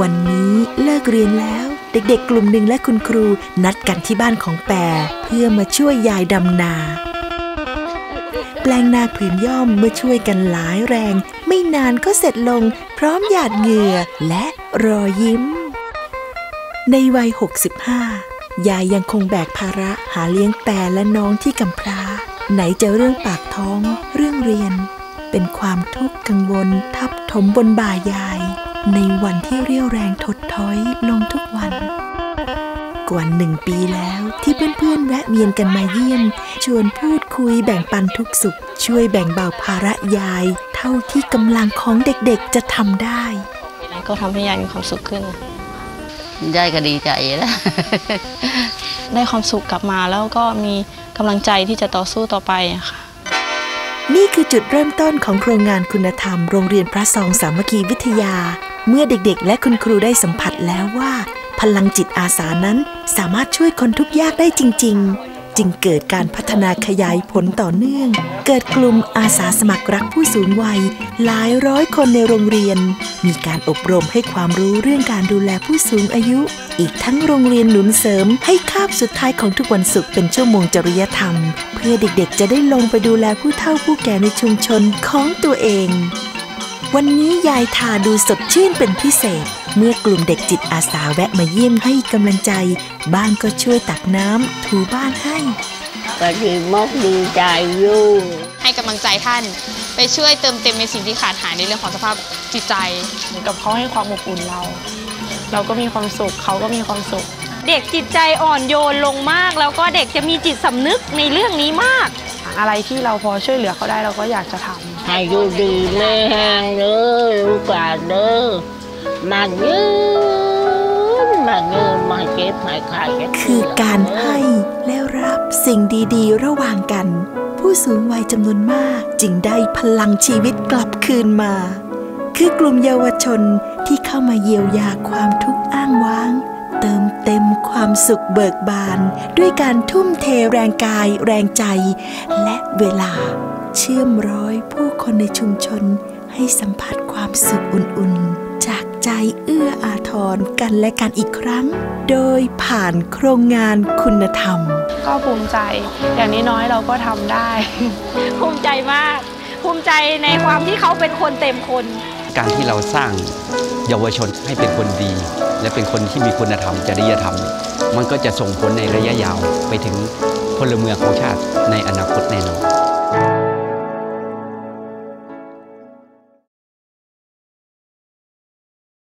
วันนี้เลิกเรียนแล้ว เด็กๆ กลุ่มหนึ่งและคุณครูนัดกันที่บ้านของแปรเพื่อมาช่วยยายดำนา แปลงนาผืนย่อมเมื่อช่วยกันหลายแรง ไม่นานก็เสร็จลง พร้อมหยาดเหงื่อและรอยยิ้ม ในวัย 65 ยายยังคงแบกภาระหาเลี้ยงแปรและน้องที่กำพร้า ไหนจะเรื่องปากท้อง เรื่องเรียน เป็นความทุกข์กังวลทับถมบนบ่ายาย ในวันที่เรี่ยวแรงถดถอยลงทุกวัน กว่าหนึ่งปีแล้วที่เพื่อนๆแวะเวียนกันมาเยี่ยม ชวนพูดคุยแบ่งปันทุกสุข ช่วยแบ่งเบาภาระยาย เท่าที่กำลังของเด็กๆจะทำได้ ก็ทำให้ยายมีความสุขขึ้นยายก็ดีใจแล้วได้ความสุขกลับมาแล้วก็มีกำลังใจที่จะต่อสู้ต่อไปอะค่ะ นี่คือจุดเริ่มต้นของโครงงานคุณธรรม โรงเรียนพระสองสามัคคีวิทยา เมื่อเด็กๆ และคุณครูได้สัมผัสแล้วว่า พลังจิตอาสานั้นสามารถช่วยคนทุกข์ยากได้จริง ๆ จึงเกิดการพัฒนาขยายผลต่อเนื่อง เกิดกลุ่มอาสาสมัครรักผู้สูงวัย หลายร้อยคนในโรงเรียน มีการอบรมให้ความรู้เรื่องการดูแลผู้สูงอายุ อีกทั้งโรงเรียนหนุนเสริมให้คาบสุดท้ายของทุกวันศุกร์เป็นชั่วโมงจริยธรรม เพื่อเด็กๆ จะได้ลงไปดูแลผู้เฒ่าผู้แก่ในชุมชนของตัวเอง วันนี้ยายทาดูสดชื่นเป็นพิเศษ เมื่อกลุ่มเด็กจิตอาสาแวะมาเยี่ยมให้กำลังใจ บ้างก็ช่วยตักน้ำถูบ้านให้ก็ดีมกดีใจอยู่ให้กำลังใจท่าน ไปช่วยเติมเต็มในสิ่งที่ขาดหายในเรื่องของสภาพจิตใจเหมือนกับเขาให้ความอบอุ่นเรา เราก็มีความสุขเขาก็มีความสุข เด็กจิตใจอ่อนโยนลงมาก แล้วก็เด็กจะมีจิตสำนึกในเรื่องนี้มาก อะไรที่เราพอช่วยเหลือเขาได้เราก็อยากจะทำให้อยู่ดีไม่แห้งเลยลูกหลานเด้อ มายืนมายืนมาเจ็บมาข้กันคือการให้และรับสิ่งดีๆ ระหว่างกัน ผู้สูงวัยจำนวนมากจึงได้พลังชีวิตกลับคืนมา คือกลุ่มเยาวชนที่เข้ามาเยียวยาความทุกข์อ้างว้าง เติมเต็มความสุขเบิกบาน ด้วยการทุ่มเทแรงกาย แรงใจ และเวลา เชื่อมร้อยผู้คนในชุมชนให้สัมผัสความสุขอุ่นๆ ใจเอื้ออาทรกันและกันอีกครั้ง โดยผ่านโครงงานคุณธรรม ก็ภูมิใจอย่างน้อยๆเราก็ทำได้ ภูมิใจมาก ภูมิใจในความที่เขาเป็นคนเต็มคน การที่เราสร้างเยาวชนให้เป็นคนดี และเป็นคนที่มีคุณธรรมจริยธรรม มันก็จะส่งผลในระยะยาวไปถึงพลเมืองของชาติในอนาคตแน่นอน